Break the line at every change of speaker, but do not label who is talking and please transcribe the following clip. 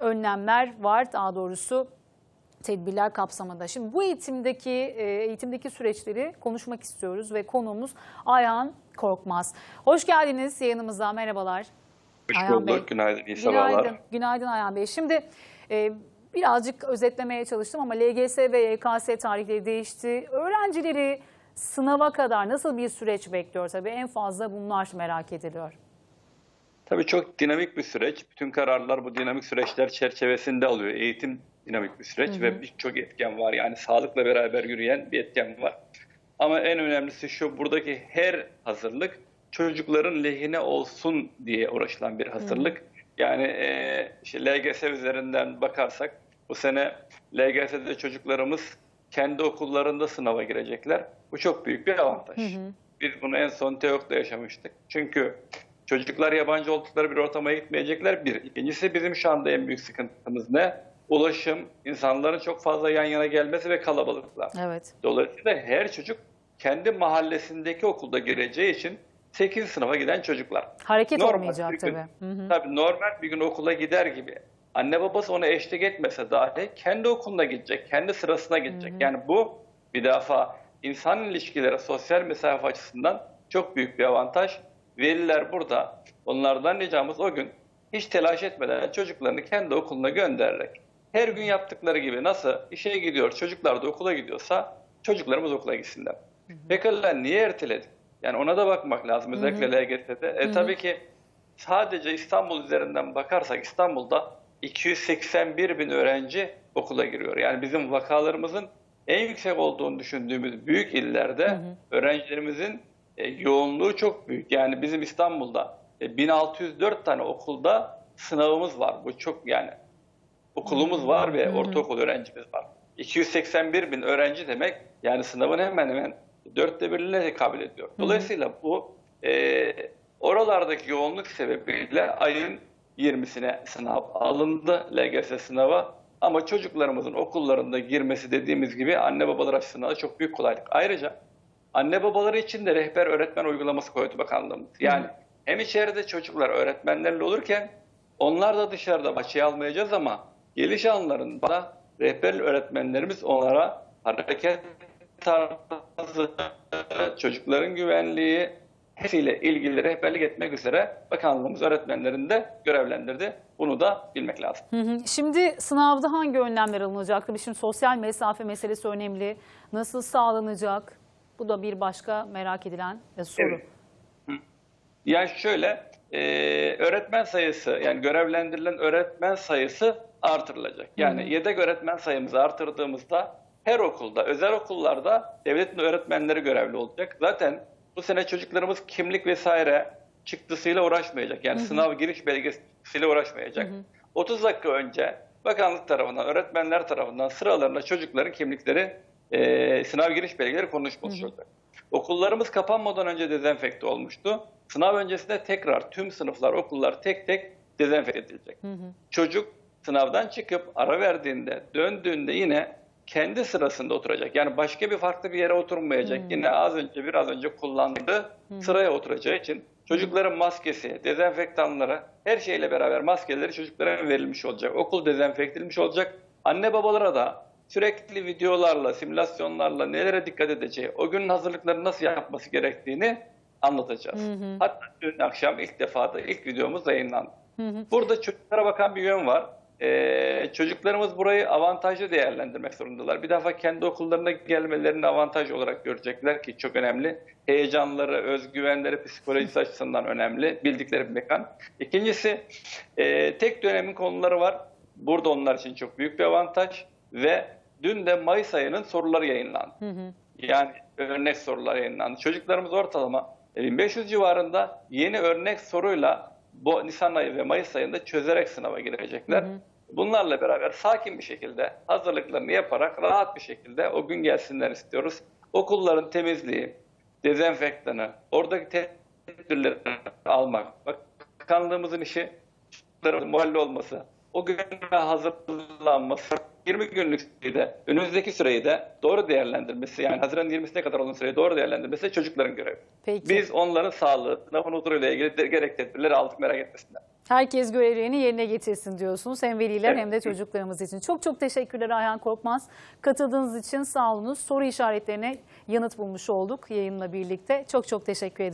önlemler var daha doğrusu tedbirler kapsamında. Şimdi bu eğitimdeki e, eğitimdeki süreçleri konuşmak istiyoruz ve konuğumuz Ayhan Korkmaz. Hoş geldiniz yayınımıza. Merhabalar.
Hoş
Ayhan
bulduk.
Bey.
Günaydın. iyi
Günaydın.
sabahlar.
Günaydın Ayhan Bey. Şimdi e, birazcık özetlemeye çalıştım ama LGS ve YKS tarihleri değişti. Öğrencileri sınava kadar nasıl bir süreç bekliyor? Tabii en fazla bunlar merak ediliyor.
Tabii çok dinamik bir süreç. Bütün kararlar bu dinamik süreçler çerçevesinde alıyor. Eğitim dinamik bir süreç ve birçok etken var. Yani sağlıkla beraber yürüyen bir etken var. Ama en önemlisi şu buradaki her hazırlık çocukların lehine olsun diye uğraşılan bir hazırlık. Yani e, işte LGS üzerinden bakarsak bu sene LGS'de çocuklarımız kendi okullarında sınava girecekler. Bu çok büyük bir avantaj. Biz bunu en son TEOK'ta yaşamıştık. Çünkü çocuklar yabancı oldukları bir ortama gitmeyecekler bir. İkincisi bizim şu anda en büyük sıkıntımız ne? Ulaşım, insanların çok fazla yan yana gelmesi ve kalabalıklar.
Evet.
Dolayısıyla her çocuk kendi mahallesindeki okulda gireceği için 8 sınıfa giden çocuklar.
Hareket
Normal
olmayacak
gün-
tabii. Hı hı.
Tabii normal bir gün okula gider gibi. Anne babası ona eşlik etmese dahi kendi okuluna gidecek, kendi sırasına gidecek. Yani bu bir defa insan ilişkileri, sosyal mesafe açısından çok büyük bir avantaj. Veliler burada. Onlardan ricamız o gün hiç telaş etmeden çocuklarını kendi okuluna göndererek her gün yaptıkları gibi nasıl işe gidiyor, çocuklar da okula gidiyorsa çocuklarımız okula gitsinler. Pekala niye erteledik? Yani ona da bakmak lazım özellikle LGS'de. E, tabii ki sadece İstanbul üzerinden bakarsak İstanbul'da 281 bin öğrenci okula giriyor. Yani bizim vakalarımızın en yüksek olduğunu düşündüğümüz büyük illerde öğrencilerimizin e, yoğunluğu çok büyük. Yani bizim İstanbul'da e, 1604 tane okulda sınavımız var. Bu çok yani okulumuz var ve ortaokul öğrencimiz var. 281 bin öğrenci demek yani sınavın hemen hemen dörtte birine tekabül ediyor. Dolayısıyla bu e, oralardaki yoğunluk sebebiyle ayın 20'sine sınav alındı LGS sınava. Ama çocuklarımızın okullarında girmesi dediğimiz gibi anne babalar açısından da çok büyük kolaylık. Ayrıca anne babaları için de rehber öğretmen uygulaması koydu bakanlığımız. Yani hem içeride çocuklar öğretmenlerle olurken onlar da dışarıda bahçeye almayacağız ama geliş anlarında rehber öğretmenlerimiz onlara hareket tarzı, çocukların güvenliği hepsiyle ilgili rehberlik etmek üzere bakanlığımız öğretmenlerini de görevlendirdi. Bunu da bilmek lazım.
Hı hı. Şimdi sınavda hangi önlemler alınacak? Tabii şimdi sosyal mesafe meselesi önemli. Nasıl sağlanacak? Bu da bir başka merak edilen soru.
Evet. Yani şöyle e, öğretmen sayısı yani görevlendirilen öğretmen sayısı artırılacak. Yani yedek öğretmen sayımızı artırdığımızda her okulda, özel okullarda devletin öğretmenleri görevli olacak. Zaten bu sene çocuklarımız kimlik vesaire çıktısıyla uğraşmayacak. Yani sınav giriş belgesiyle uğraşmayacak. 30 dakika önce bakanlık tarafından, öğretmenler tarafından sıralarına çocukların kimlikleri, e, sınav giriş belgeleri konuşmuş. Okullarımız kapanmadan önce dezenfekte olmuştu. Sınav öncesinde tekrar tüm sınıflar, okullar tek tek dezenfekte edilecek. Çocuk sınavdan çıkıp ara verdiğinde, döndüğünde yine kendi sırasında oturacak. Yani başka bir farklı bir yere oturmayacak. Yine az önce biraz önce kullandığı sıraya oturacağı için çocukların maskesi, dezenfektanları, her şeyle beraber maskeleri çocuklara verilmiş olacak. Okul dezenfekte edilmiş olacak. Anne babalara da sürekli videolarla, simülasyonlarla nelere dikkat edeceği, o günün hazırlıklarını nasıl yapması gerektiğini anlatacağız. Hatta dün akşam ilk defa da ilk videomuz yayınlandı. Burada çocuklara bakan bir yön var. Ee, çocuklarımız burayı avantajlı değerlendirmek zorundalar. Bir defa kendi okullarına gelmelerini avantaj olarak görecekler ki çok önemli. Heyecanları, özgüvenleri, psikolojisi açısından önemli. Bildikleri bir mekan. İkincisi e, tek dönemin konuları var. Burada onlar için çok büyük bir avantaj. Ve dün de Mayıs ayının soruları yayınlandı. Yani örnek sorular yayınlandı. Çocuklarımız ortalama 1500 civarında yeni örnek soruyla bu Nisan ayı ve Mayıs ayında çözerek sınava girecekler. Bunlarla beraber sakin bir şekilde hazırlıklarını yaparak rahat bir şekilde o gün gelsinler istiyoruz. Okulların temizliği, dezenfektanı, oradaki tedbirleri almak. Bakanlığımızın işi muhalli olması, o güne hazırlanması, 20 günlük sürede, önümüzdeki süreyi de doğru değerlendirmesi, yani Haziran 20'sine kadar olan süreyi doğru değerlendirmesi çocukların görevi.
Peki.
Biz onların sağlığı, sınavın huzuruyla ilgili de- gerek tedbirleri aldık merak etmesinler.
Herkes görevlerini yerine getirsin diyorsunuz. Hem veliler
Evet.
hem de çocuklarımız için. Çok çok teşekkürler Ayhan Korkmaz. Katıldığınız için sağ olunuz. Soru işaretlerine yanıt bulmuş olduk yayınla birlikte. Çok çok teşekkür ederim.